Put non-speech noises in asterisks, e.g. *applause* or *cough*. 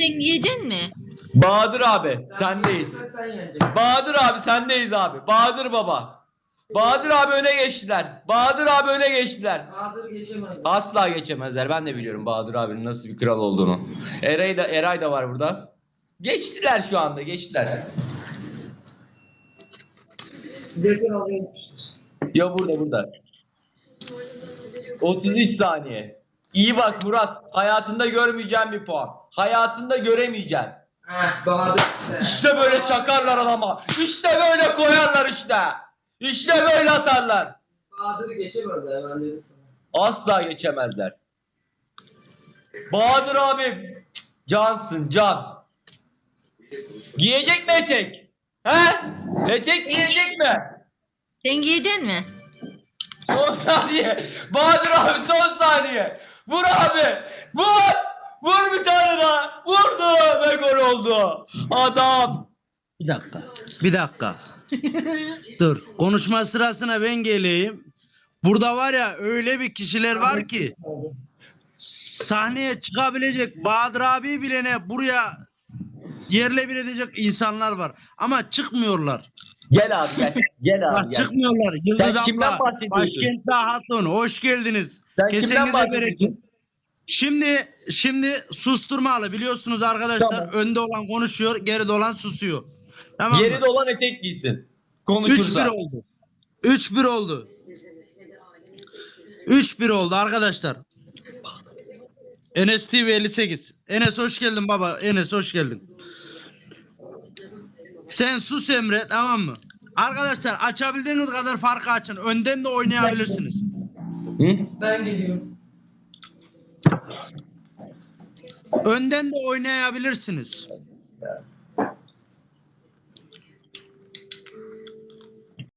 sen yiyecek mi? Bahadır abi sendeyiz. Sen yeneceksin. Bahadır abi sendeyiz abi. Bahadır baba. Bahadır abi öne geçtiler. Bahadır abi öne geçtiler. Bahadır geçemez. Asla geçemezler. Ben de biliyorum Bahadır abinin nasıl bir kral olduğunu. Eray da Eray da var burada. Geçtiler şu anda, geçtiler. Ya burada burada. 33 saniye. İyi bak Murat. Hayatında görmeyeceğim bir puan. Hayatında göremeyeceğim. Heh Bahadır. İşte böyle çakarlar adama. İşte böyle koyarlar işte. İşte böyle atarlar. Bahadır'ı geçemezler ben dedim sana. Asla geçemezler. Bahadır abi cansın can. Giyecek mi etek? He? Etek giyecek mi? Sen yiyecek mi? Son saniye. Bahadır abi son saniye. Vur abi. Vur. Vur bir tane daha. Vurdu ve gol oldu. Adam. Bir dakika. Bir dakika. *laughs* Dur. Konuşma sırasına ben geleyim. Burada var ya öyle bir kişiler var ki sahneye çıkabilecek Bahadır abi bilene buraya yerle bir edecek insanlar var. Ama çıkmıyorlar. Gel abi gel. Gel abi Bak gel. çıkmıyorlar. Yıldız Sen kimden abla, bahsediyorsun? Başkent Hatun hoş geldiniz. Sen kimden Kesenize bahsediyorsun? Şimdi şimdi susturmalı biliyorsunuz arkadaşlar. Tamam. Önde olan konuşuyor, geride olan susuyor. Tamam mı? Geride olan etek giysin. 3-1 Konuşursa. oldu. 3-1 oldu. 3-1 oldu arkadaşlar. Enes TV 58. Enes hoş geldin baba. Enes hoş geldin. Sen sus Emre tamam mı? Arkadaşlar açabildiğiniz kadar farkı açın. Önden de oynayabilirsiniz. Hı? Ben geliyorum. Önden de oynayabilirsiniz.